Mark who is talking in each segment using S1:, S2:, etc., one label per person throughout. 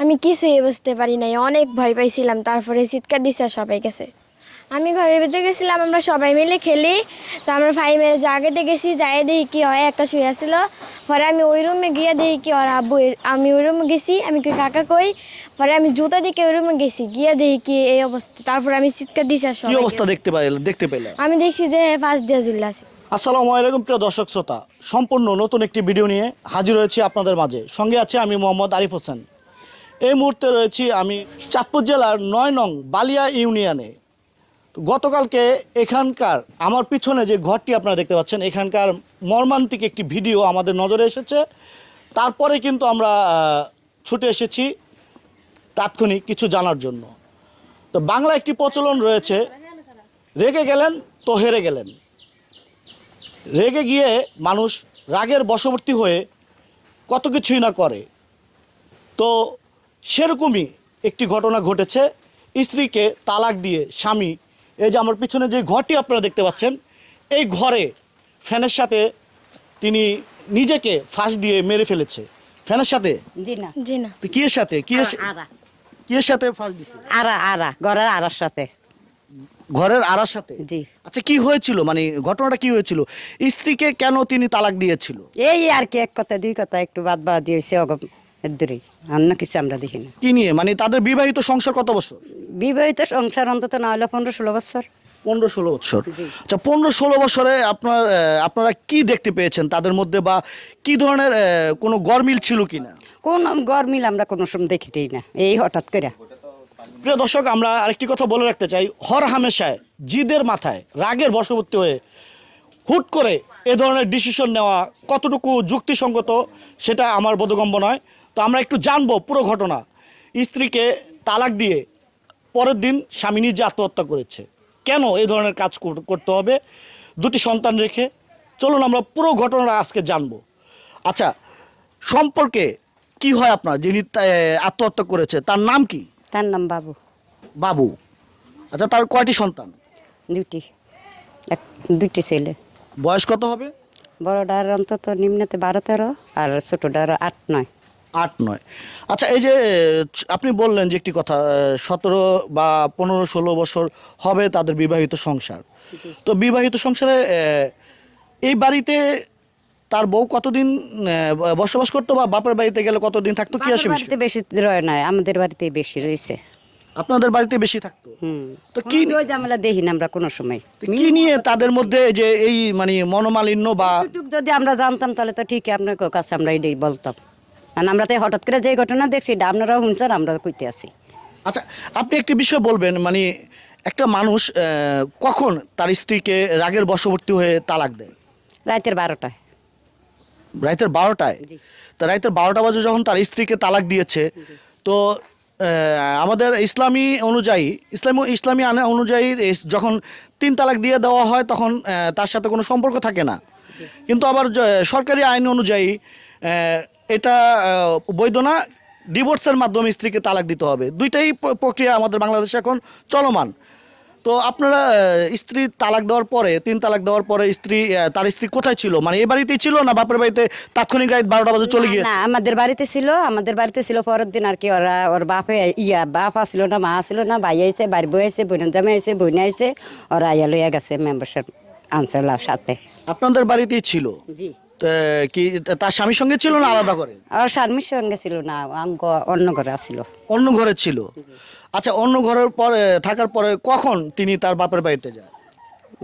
S1: আমি কিছুই বুঝতে পারি নাই অনেক ভয় পাইছিলাম তারপরে চিৎকার দিছে সবাই গেছে। আমি ঘরের ভিতরে গেছিলাম আমরা সবাই মিলে খেলি তো আমরা ভাই মেরে জায়গাতে গেছি যাই দেখি কি হয় একটা শুয়ে আসছিল পরে আমি ওই রুমে গিয়ে দেখি কি আর আব্বু আমি ওই রুমে গেছি আমি কই কাকা কই? পরে আমি জুতা দিকে ওই রুমে গেছি গিয়ে দেখি কি এই অবস্থা তারপরে আমি চিৎকার দিছি আর
S2: কি অবস্থা দেখতে পাইলে দেখতে পেলে
S1: আমি দেখছি যে ফাঁস দিয়ে ঝুলে আছে।
S2: আসসালামু আলাইকুম প্রিয় দর্শক শ্রোতা। সম্পূর্ণ নতুন একটি ভিডিও নিয়ে হাজির হয়েছি আপনাদের মাঝে। সঙ্গে আছে আমি মোহাম্মদ আরিফ হোসেন। এই মুহূর্তে রয়েছি আমি চাঁদপুর জেলার নয় নং বালিয়া ইউনিয়নে। গতকালকে এখানকার, আমার পিছনে যে ঘরটি আপনারা দেখতে পাচ্ছেন, এখানকার মর্মান্তিক একটি ভিডিও আমাদের নজরে এসেছে। তারপরে কিন্তু আমরা ছুটে এসেছি তাৎক্ষণিক কিছু জানার জন্য। তো বাংলা একটি প্রচলন রয়েছে, রেগে গেলেন তো হেরে গেলেন। রেগে গিয়ে মানুষ রাগের বশবর্তী হয়ে কত কিছুই না করে। তো সেরকমই একটি ঘটনা ঘটেছে। স্ত্রীকে তালাক দিয়ে স্বামী এই যে আমার পিছনে যে ঘরটি আপনারা দেখতে পাচ্ছেন এই ঘরে ফ্যানের সাথে তিনি নিজেকে ফাঁস দিয়ে মেরে ফেলেছে। ফ্যানের সাথে?
S3: জি না।
S1: জি না।
S2: তো কিয়ের সাথে? কিয়ের
S3: আরা
S2: কিয়ের সাথে ফাঁস দিছে
S3: আরা আরা ঘরের আরার সাথে।
S2: ঘরের আড়ার সাথে?
S3: জি।
S2: আচ্ছা কি হয়েছিল? মানে ঘটনাটা কি হয়েছিল? স্ত্রীকে কেন তিনি তালাক দিয়েছিল?
S3: এই আর কি এক কথা দুই কথা একটু বাদ বাদ দিয়েছে অগম দূরেই অন্য কিছু আমরা দেখি না।
S2: কি নিয়ে? মানে তাদের বিবাহিত সংসার কত বছর?
S3: বিবাহিত সংসার অন্তত না হলে পনেরো ষোলো বছর।
S2: পনেরো ষোলো বছর। আচ্ছা পনেরো ষোলো বছরে আপনার আপনারা কি দেখতে পেয়েছেন তাদের মধ্যে বা কি ধরনের কোনো গরমিল ছিল কি না
S3: কোন গরমিল আমরা কোনো সময় দেখিতেই না এই হঠাৎ করে।
S2: প্রিয় দর্শক আমরা আরেকটি কথা বলে রাখতে চাই। হর হামেশায় জিদের মাথায় রাগের বশবর্তী হয়ে হুট করে এ ধরনের ডিসিশন নেওয়া কতটুকু যুক্তিসঙ্গত সেটা আমার বোধগম্য নয়। তো আমরা একটু জানব পুরো ঘটনা। স্ত্রীকে তালাক দিয়ে পরের দিন স্বামী নিজে আত্মহত্যা করেছে। কেন এই ধরনের কাজ কর- করতে হবে? দুটি সন্তান রেখে চলুন আমরা পুরো ঘটনাটা আজকে জানব। আচ্ছা সম্পর্কে কি হয় আপনার? যিনি আত্মহত্যা করেছে তার নাম কি?
S3: তার নাম বাবু।
S2: বাবু। আচ্ছা তার কয়টি সন্তান?
S3: দুটি। এক দুটি ছেলে।
S2: বয়স কত হবে?
S3: বড়টার অন্তত নিম্নতে বারো তেরো আর ছোটটার আট নয়।
S2: আট নয়। আচ্ছা এই যে আপনি বললেন যে একটি কথা সতেরো বা পনেরো ষোলো বছর হবে তাদের বিবাহিত সংসার। তো বিবাহিত সংসারে এই বাড়িতে তার বউ কতদিন বসবাস করতো বা বাপের বাড়িতে গেলে কতদিন থাকতো? কি আসে
S3: বেশি রয় নয় আমাদের বাড়িতে বেশি রয়েছে।
S2: আপনাদের বাড়িতে বেশি থাকতো? তো কি
S3: ওই ঝামেলা দেখি না আমরা কোনো সময়।
S2: কি নিয়ে তাদের মধ্যে যে এই মানে মনোমালিন্য বা
S3: যদি আমরা জানতাম তাহলে তো ঠিকই আপনার কাছে আমরা এটাই বলতাম। কারণ আমরা তো হঠাৎ করে যে ঘটনা দেখছি এটা আপনারাও শুনছেন আমরা কইতে আছি।
S2: আচ্ছা আপনি একটি বিষয় বলবেন মানে একটা মানুষ কখন তার স্ত্রীকে রাগের বশবর্তী হয়ে তালাক দেয়?
S3: রাতের বারোটায়।
S2: রাইতের বারোটায়? তো রাইতের বারোটা বাজে যখন তার স্ত্রীকে তালাক দিয়েছে তো আমাদের ইসলামী অনুযায়ী ইসলামী ইসলামী অনুযায়ী যখন তিন তালাক দিয়ে দেওয়া হয় তখন তার সাথে কোনো সম্পর্ক থাকে না। কিন্তু আবার সরকারি আইন অনুযায়ী এটা বৈধ না ডিভোর্সের মাধ্যমে স্ত্রীকে তালাক দিতে হবে। দুইটাই প্রক্রিয়া আমাদের বাংলাদেশে এখন চলমান। তো আপনারা স্ত্রী তালাক দেওয়ার পরে তিন তালাক দেওয়ার পরে স্ত্রী তার স্ত্রী কোথায় ছিল? মানে এই বাড়িতেই ছিল না বাপের বাড়িতে তাৎক্ষণিক রাত বারোটা বাজে চলে গিয়ে?
S3: না আমাদের বাড়িতে ছিল আমাদের বাড়িতে ছিল পরের দিন আর কি। ওরা ওর বাপে ইয়া বাপ আসছিল না মা আসছিল না ভাই আইছে বাড়ি বই আইছে বোনের জামে আইছে বোন আইছে ওরা আইয়া লইয়া গেছে মেম্বারশিপ আনসার সাথে।
S2: আপনাদের বাড়িতেই ছিল?
S3: জি।
S2: কি তার স্বামীর সঙ্গে ছিল না আলাদা করে?
S3: আর স্বামীর সঙ্গে ছিল না অন্য ঘরে আসছিল
S2: অন্য ঘরে ছিল? আচ্ছা অন্য ঘরের পরে থাকার পরে কখন তিনি তার বাপের বাড়িতে যায়?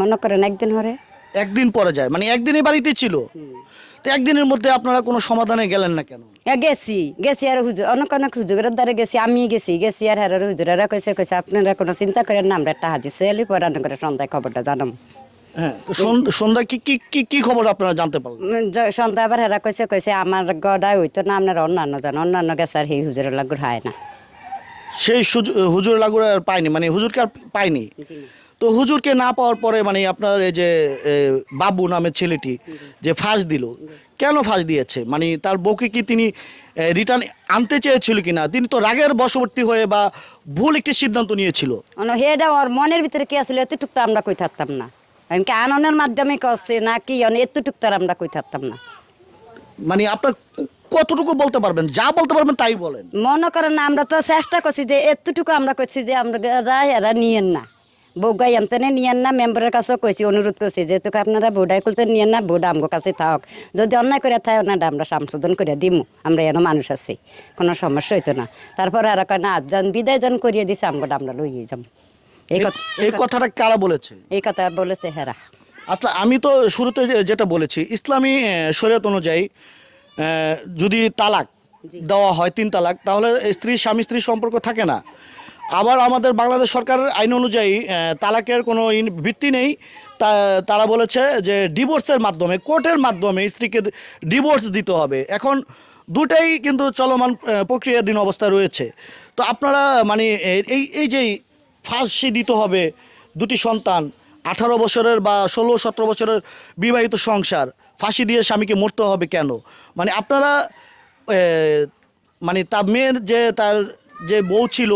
S3: মনে করেন একদিন হরে।
S2: একদিন পরে যায় মানে একদিনই বাড়িতে ছিল। তো একদিনের মধ্যে আপনারা কোনো সমাধানে গেলেন না কেন?
S3: গেছি গেছি আর হুজুর অনেক অনেক হুজুরের দ্বারা গেছি আমি গেছি গেছি আর হারার হুজুরেরা কইছে কইছে আপনারা কোনো চিন্তা করেন না আমরা টাহা দিছে এলি পরে করে সন্ধ্যায় খবরটা জানাম।
S2: হ্যাঁ তো সন- সন্ধ্যায় কি কি কি কি খবর আপনারা জানতে পারলেন?
S3: উম, সন্ধ্যা আবার হেরা কইছে কইছে আমার গদায় হইতো না আপনার অন্যান্য জান অন্যান্য গেছে আর সেই হুজুরের লাগুর হয় না।
S2: সেই সুজ- হুজুর লাগুর আর পায়নি মানে হুজুরকে আর পায়নি। তো হুজুরকে না পাওয়ার পরে মানে আপনার এই যে এ, বাবু নামের ছেলেটি যে ফাঁস দিল কেন ফাঁস দিয়েছে? মানে তার বউকে কি তিনি রিটার্ন আনতে চেয়েছিল কিনা? তিনি তো রাগের বশবর্তী হয়ে বা ভুল একটি সিদ্ধান্ত নিয়েছিল।
S3: অন হেডা ওর মনের ভিতরে কি আসলে এতটুক তো আমরা কই থাকতাম না। কি আননের মাধ্যমে করছে না কি এতটুক তো আর আমরা কই থাকতাম না।
S2: মানে আপনার কতটুকু বলতে পারবেন? যা বলতে পারবেন তাই বলেন।
S3: মনে করেন না আমরা তো চেষ্টা করছি যে এতটুকু আমরা করছি যে আমরা এরা নিয়েন না। বউগাই আনতেনে নিয়েন না মেম্বারের কাছেও কইছি অনুরোধ করছি যেহেতু আপনারা বোর্ডাই খুলতে নিয়েন না বোর্ড আমগো কাছে থাক। যদি অন্যায় করে থাকে ওনারা আমরা সংশোধন করে দিমু আমরা এনে মানুষ আছি কোনো সমস্যা হইতো না। তারপরে আর কয় না যান বিদায় যান করিয়ে দিছে আমরা লইয়ে যাম এই
S2: কথাটা কারা বলেছে?
S3: এই কথা বলেছে হেরা।
S2: আসলে আমি তো শুরুতে যেটা বলেছি ইসলামী শরীয়ত অনুযায়ী যদি তালাক দেওয়া হয় তিন তালাক তাহলে স্ত্রী স্বামী স্ত্রী সম্পর্ক থাকে না। আবার আমাদের বাংলাদেশ সরকারের আইন অনুযায়ী তালাকের কোনো ইন- ভিত্তি নেই। তা তারা বলেছে যে ডিভোর্সের মাধ্যমে কোর্টের মাধ্যমে স্ত্রীকে ডিভোর্স দিতে হবে। এখন দুটাই কিন্তু চলমান প্রক্রিয়াধীন অবস্থা রয়েছে। তো আপনারা মানে এই এই যে ফাঁসি দিতে হবে দুটি সন্তান আঠারো বছরের বা ষোলো সতেরো বছরের বিবাহিত সংসার। ফাঁসি দিয়ে স্বামীকে মরতে হবে কেন? মানে আপনারা মানে তার মেয়ের যে তার যে বউ ছিল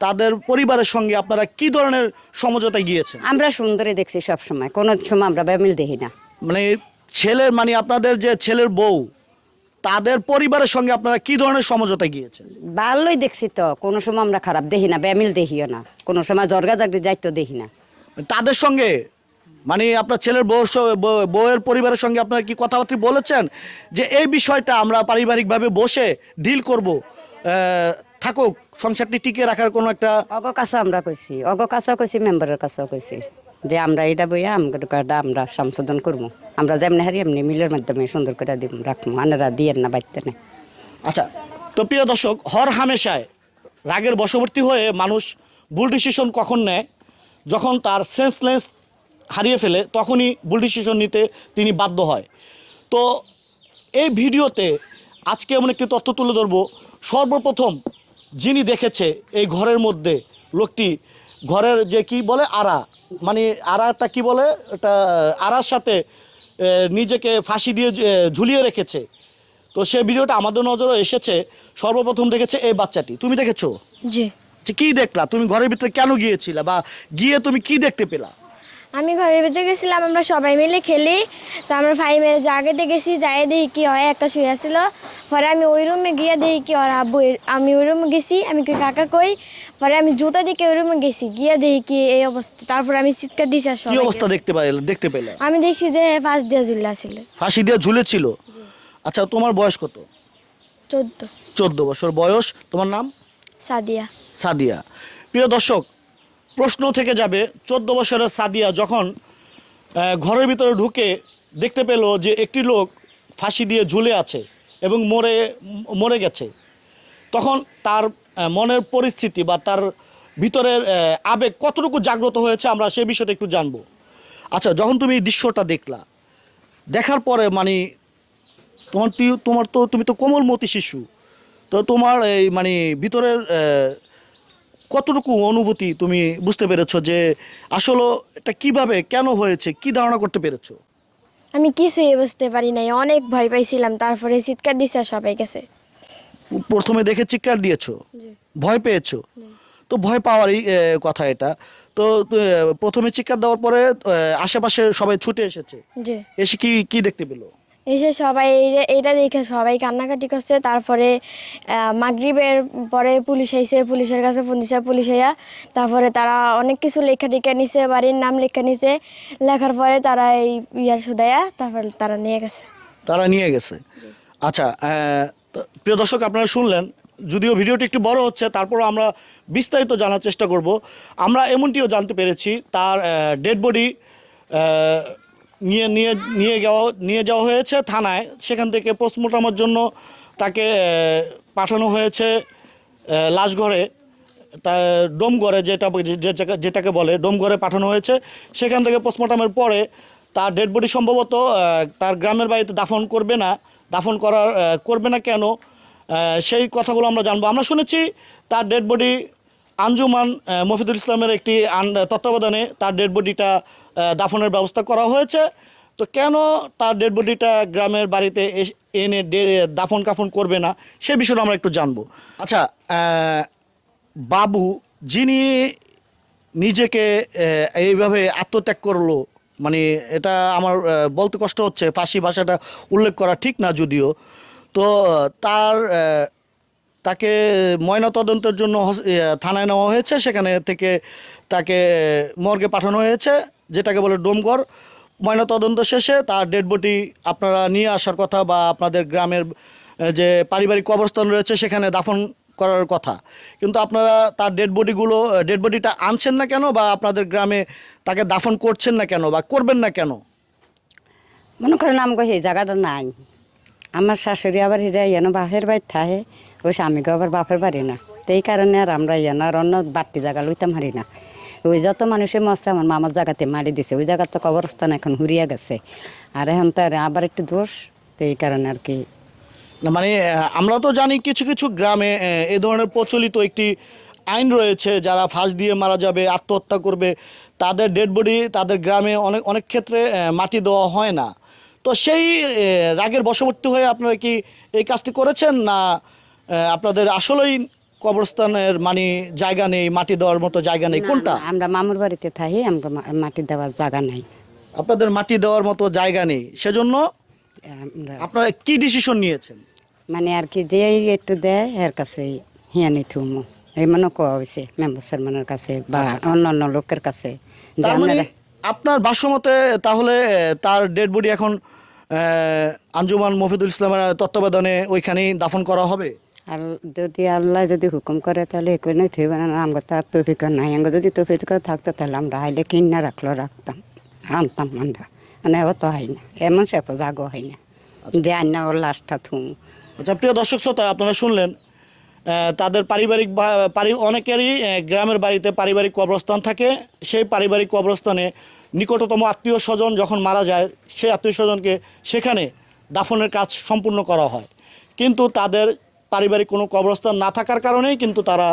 S2: তাদের পরিবারের সঙ্গে আপনারা কি ধরনের সমঝোতায় গিয়েছেন?
S3: আমরা সুন্দরী দেখছি সব সময় কোনো সময় আমরা বেমিল দেখি না।
S2: মানে ছেলের মানে আপনাদের যে ছেলের বউ তাদের পরিবারের সঙ্গে আপনারা কি ধরনের সমঝোতা গিয়েছেন?
S3: ভালোই দেখছি তো। কোনো সময় আমরা খারাপ দেখি না ব্যামিল দেখিও না। কোনো সময় জর্গা জাগরি যাইতো দেখি না।
S2: তাদের সঙ্গে মানে আপনার ছেলের বউ বউয়ের পরিবারের সঙ্গে আপনারা কি কথাবার্তা বলেছেন? যে এই বিষয়টা আমরা পারিবারিকভাবে বসে ডিল করব থাকুক সংসারটি টিকে রাখার কোনো একটা
S3: অগ কাছে আমরা কইছি অগ কাছেও কইছি মেম্বারের কাছেও কইছি যে আমরা এটা বইয়া কার্ডটা আমরা সংশোধন করব আমরা যেমনি হারি এমনি মিলের মাধ্যমে সুন্দর করে দিব রাখব আনারা দিয়েন না বাইতে না।
S2: আচ্ছা তো প্রিয় দর্শক হর হামেশায় রাগের বশবর্তী হয়ে মানুষ ভুল ডিসিশন কখন নেয়? যখন তার সেন্সলেস হারিয়ে ফেলে তখনই ভুল ডিসিশন নিতে তিনি বাধ্য হয়। তো এই ভিডিওতে আজকে এমন একটি তথ্য তুলে ধরবো। সর্বপ্রথম যিনি দেখেছে এই ঘরের মধ্যে লোকটি ঘরের যে কি বলে আরা মানে আরাটা কি বলে এটা আরার সাথে নিজেকে ফাঁসি দিয়ে ঝুলিয়ে রেখেছে। তো সে ভিডিওটা আমাদের নজরে এসেছে সর্বপ্রথম দেখেছে এই বাচ্চাটি। তুমি দেখেছ?
S1: জি।
S2: যে কি দেখলা? তুমি ঘরের ভিতরে কেন গিয়েছিলে বা গিয়ে তুমি কি দেখতে পেলা?
S1: আমি ঘরের ভিতরে গেছিলাম আমরা সবাই মিলে খেলি। তো আমরা ফাইভের জায়গাতে গেছি যাই দেখি কি হয় একটা শুয়ে আসছিল পরে আমি ওই রুমে গিয়ে দেখি কি ওর আব্বু আমি ওই রুমে গেছি আমি কই কাকা কই? পরে আমি জুতা দিকে ওই রুমে গেছি গিয়ে দেখি কি এই অবস্থা। তারপরে আমি চিৎকার দিছি আর
S2: কি অবস্থা দেখতে পাইলে দেখতে পেলে?
S1: আমি দেখছি যে ফাঁস দিয়ে ঝুলে আসছিল
S2: ফাঁসি দিয়ে ঝুলেছিল? আচ্ছা তোমার বয়স কত?
S1: চোদ্দ।
S2: চোদ্দ বছর বয়স। তোমার নাম?
S1: সাদিয়া।
S2: সাদিয়া। প্রিয় দর্শক প্রশ্ন থেকে যাবে, চোদ্দ বছরের সাদিয়া যখন ঘরের ভিতরে ঢুকে দেখতে পেল যে একটি লোক ফাঁসি দিয়ে ঝুলে আছে এবং মরে মরে গেছে। তখন তার মনের পরিস্থিতি বা তার ভিতরের আবেগ কতটুকু জাগ্রত হয়েছে আমরা সে বিষয়টা একটু জানব। আচ্ছা যখন তুমি এই দৃশ্যটা দেখলা, দেখার পরে মানে তোমার তুই- তোমার তো, তুমি তো কোমলমতি শিশু, তো তোমার এই মানে ভিতরের কতটুকু অনুভূতি তুমি বুঝতে পেরেছ যে আসলে এটা কীভাবে কেন হয়েছে কি ধারণা করতে পেরেছ?
S1: আমি কিছুই বুঝতে পারি নাই অনেক ভয় পাইছিলাম তারপরে চিৎকার দিছে সবাই গেছে।
S2: প্রথমে দেখে চিৎকার দিয়েছ? ভয় পেয়েছ? তো ভয় পাওয়ারই কথা এটা। তো প্রথমে চিৎকার দেওয়ার পরে আশেপাশে সবাই ছুটে এসেছে। এসে কি কি দেখতে পেল?
S1: এসে সবাই এইটা দেখে সবাই কান্নাকাটি করছে। তারপরে মাগরিবের পরে পুলিশ আইছে, পুলিশের কাছে ফোন দিছে, পুলিশ আইয়া তারপরে তারা অনেক কিছু লেখা টেখা নিছে, বাড়ির নাম লেখা নিছে। লেখার পরে তারা এই ইয়া শুধাইয়া তারপরে তারা নিয়ে গেছে।
S2: তারা নিয়ে গেছে। আচ্ছা প্রিয় দর্শক, আপনারা শুনলেন, যদিও ভিডিওটি একটু বড় হচ্ছে, তারপরও আমরা বিস্তারিত জানার চেষ্টা করব। আমরা এমনটিও জানতে পেরেছি, তার ডেড বডি নিয়ে নিয়ে নিয়ে যাওয়া নিয়ে যাওয়া হয়েছে থানায়। সেখান থেকে পোস্টমর্টমের জন্য তাকে পাঠানো হয়েছে লাশঘরে, তা ডোমঘরে যেটা যেটাকে বলে ডোমঘরে পাঠানো হয়েছে। সেখান থেকে পোস্টমর্টমের পরে তার ডেড বডি সম্ভবত তার গ্রামের বাড়িতে দাফন করবে না। দাফন করার করবে না কেন? সেই কথাগুলো আমরা জানব। আমরা শুনেছি তার ডেড বডি আঞ্জুমান মফিদুল ইসলামের একটি তত্ত্বাবধানে তার ডেড বডিটা দাফনের ব্যবস্থা করা হয়েছে। তো কেন তার ডেড বডিটা গ্রামের বাড়িতে এনে দাফন কাফন করবে না, সে বিষয়টা আমরা একটু জানব। আচ্ছা বাবু যিনি নিজেকে এইভাবে আত্মত্যাগ করল মানে এটা আমার বলতে কষ্ট হচ্ছে, ফাঁসি ভাষাটা উল্লেখ করা ঠিক না যদিও, তো তার তাকে ময়নাতদন্তের জন্য থানায় নেওয়া হয়েছে। সেখানে থেকে তাকে মর্গে পাঠানো হয়েছে, যেটাকে বলে ডোমঘর ময়নাতদন্ত শেষে তার ডেড বডি আপনারা নিয়ে আসার কথা বা আপনাদের গ্রামের যে পারিবারিক কবরস্থান রয়েছে, সেখানে দাফন করার কথা। কিন্তু আপনারা তার ডেড বডিগুলো ডেড বডিটা আনছেন না কেন বা আপনাদের গ্রামে তাকে দাফন করছেন না কেন বা করবেন না কেন?
S3: মনে করেন আমাকে সেই জায়গাটা নাই। আমার শাশুড়ি আবার হিরা ইয়ানো বাপের বাড়ি থাকে। ওই স্বামীকে আবার বাপের বাড়ি না। তো এই কারণে আর আমরা ইয়ানো আর অন্য বাড়তি জায়গা লইতাম হারি না। ওই যত মানুষের মস্তে আমার মামার জায়গাতে মারি দিছে। ওই জায়গার তো কবরস্থান এখন হুরিয়া গেছে। আর এখন তো আর আবার একটু দোষ, তো এই কারণে আর কি।
S2: মানে আমরা তো জানি কিছু কিছু গ্রামে এ ধরনের প্রচলিত একটি আইন রয়েছে, যারা ফাঁস দিয়ে মারা যাবে, আত্মহত্যা করবে। তাদের ডেড বডি তাদের গ্রামে অনেক অনেক ক্ষেত্রে মাটি দেওয়া হয় না। তো সেই রাগের বশবর্তী হয়ে আপনারা কি এই কাজটি করেছেন না আপনাদের আসলেই কবরস্থানের মানে জায়গা নেই মাটি দেওয়ার মতো জায়গা নেই। কোনটা?
S3: আমরা মামুর বাড়িতে থাকি আমরা মাটি দেওয়ার জায়গা নাই।
S2: আপনাদের মাটি দেওয়ার মতো জায়গা নেই। সেজন্য আপনারা কি ডিসিশন নিয়েছেন?
S3: মানে আর কি যে একটু দেয় এর কাছে হিয়া নি থুমু। এই মানে কোয়া হয়েছে মেম্বার চেয়ারম্যানের কাছে বা অন্য অন্য লোকের কাছে।
S2: মানে
S3: আপনারা
S2: ভাষ্যমতে তাহলে তার ডেড বডি এখন আঞ্জুমান মফিদুল ইসলামের তত্ত্বাবধানে ওইখানেই দাফন করা হবে?
S3: আর যদি আল্লাহ যদি হুকুম করে তাহলে এখানে থইবে না আমাকে তার তফিক নাই। আমাকে যদি তফিক থাকতো তাহলে আমরা আইলে কিনা রাখল রাখতাম আনতাম আমরা। মানে অত হয় না এমন সে জাগো হয় না। যে আন্না ওর লাশটা থুমু।
S2: আচ্ছা প্রিয় দর্শক শ্রোতা আপনারা শুনলেন তাদের পারিবারিক অনেকেরই গ্রামের বাড়িতে পারিবারিক কবরস্থান থাকে। সেই পারিবারিক কবরস্থানে নিকটতম আত্মীয় স্বজন যখন মারা যায় সেই আত্মীয় স্বজনকে সেখানে দাফনের কাজ সম্পূর্ণ করা হয়। কিন্তু তাদের পারিবারিক কোনো কবরস্থান না থাকার কারণেই কিন্তু তারা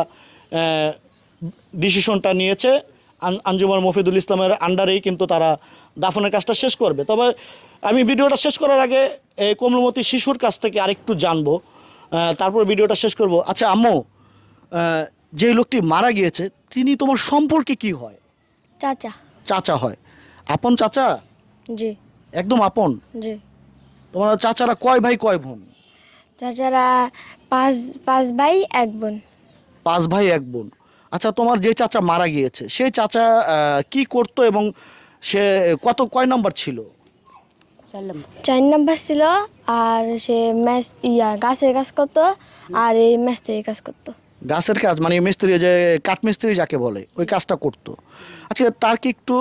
S2: ডিসিশনটা নিয়েছে। আঞ্জুমান মফিদুল ইসলামের আন্ডারেই কিন্তু তারা দাফনের কাজটা শেষ করবে। তবে আমি ভিডিওটা শেষ করার আগে এই কোমলমতি শিশুর কাছ থেকে আরেকটু জানব। তারপর ভিডিওটা শেষ করব। আচ্ছা আম্মু যে লোকটি মারা গিয়েছে তিনি তোমার সম্পর্কে কি হয়?
S1: চাচা।
S2: চাচা হয়। আপন চাচা?
S1: জি।
S2: একদম আপন?
S1: জি।
S2: তোমার চাচারা কয় ভাই কয় বোন?
S1: চাচারা পাঁচ পাঁচ ভাই এক বোন।
S2: পাঁচ ভাই এক বোন। আচ্ছা তোমার যে চাচা মারা গিয়েছে সেই চাচা কি করতো এবং সে কত কয় নাম্বার ছিল?
S1: চার নাম্বার। ছিল আর সে ম্যাচ ইয়া গাছের কাজ করতো আর এই ম্যাস্ত্রির কাজ করতো।
S2: গাছের কাজ মানে মিস্ত্রি যে কাঠ মিস্ত্রি যাকে বলে ওই কাজটা করতো। আচ্ছা তার কি একটু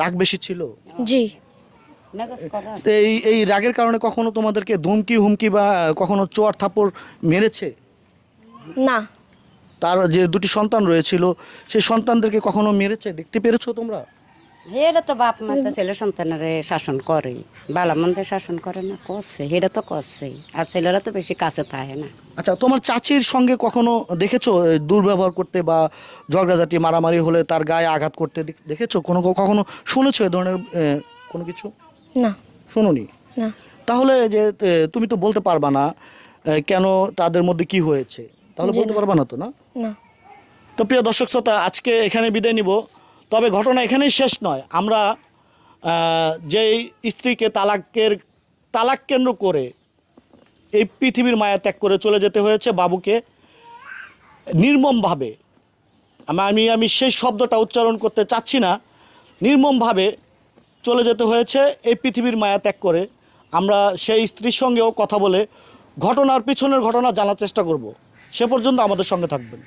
S2: রাগ বেশি ছিল?
S1: জি।
S2: এই এই রাগের কারণে কখনো তোমাদেরকে ধমকি হুমকি বা কখনো চোয়ার থাপড় মেরেছে?
S1: না।
S2: তার যে দুটি সন্তান রয়েছিল সেই সন্তানদেরকে কখনো মেরেছে? দেখতে পেরেছ তোমরা?
S3: এটা তো বাপ মা তো ছেলে সন্তানের শাসন করে বালা মন্দে শাসন করে না করছে এটা তো করছে। আর ছেলেরা তো বেশি কাছে থাকে না।
S2: আচ্ছা তোমার চাচির সঙ্গে কখনো দেখেছ দুর্ব্যবহার করতে বা ঝগড়াঝাটি মারামারি হলে তার গায়ে আঘাত করতে দেখেছ? কোনো কখনো শুনেছো এ ধরনের কোনো কিছু?
S1: না।
S2: শুনোনি?
S1: না।
S2: তাহলে যে তুমি তো বলতে পারবা না কেন তাদের মধ্যে কি হয়েছে? তাহলে বলতে। পারবা না তো না?
S1: না।
S2: তো প্রিয় দর্শক শ্রোতা আজকে এখানে বিদায় নিব। তবে ঘটনা এখানেই শেষ নয়। আমরা যেই স্ত্রীকে তালাকের তালাক কেন্দ্র করে এই পৃথিবীর মায়া ত্যাগ করে চলে যেতে হয়েছে বাবুকে নির্মমভাবে আমি আমি সেই শব্দটা উচ্চারণ করতে চাচ্ছি না নির্মমভাবে চলে যেতে হয়েছে, এই পৃথিবীর মায়া ত্যাগ করে। আমরা সেই স্ত্রীর সঙ্গেও কথা বলে ঘটনার পিছনের ঘটনা জানার চেষ্টা করব। সে পর্যন্ত আমাদের সঙ্গে থাকবেন।